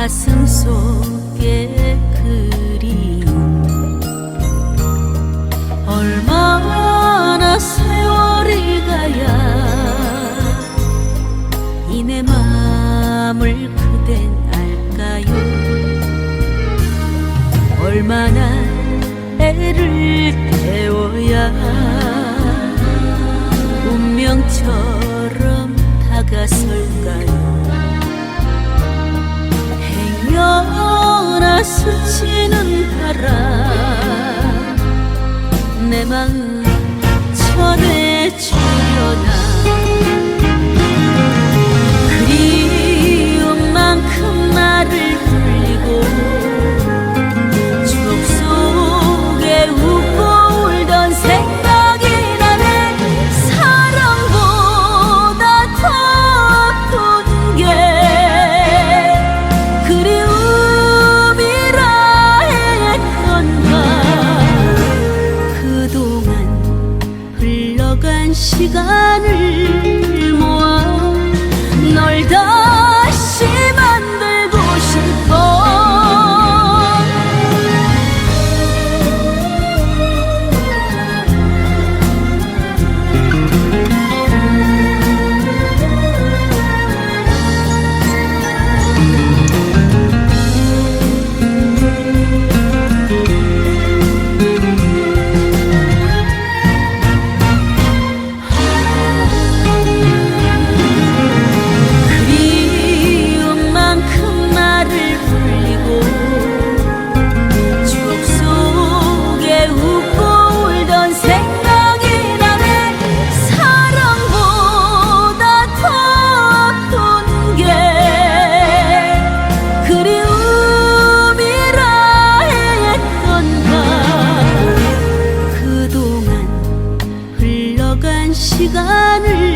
가슴 속에 그림 얼마나 세월이 가야 이 내 마음을 그댄 알까요? 얼마나 애를 태워야 운명처럼 다가설까요? 마음 전해주려나 시간을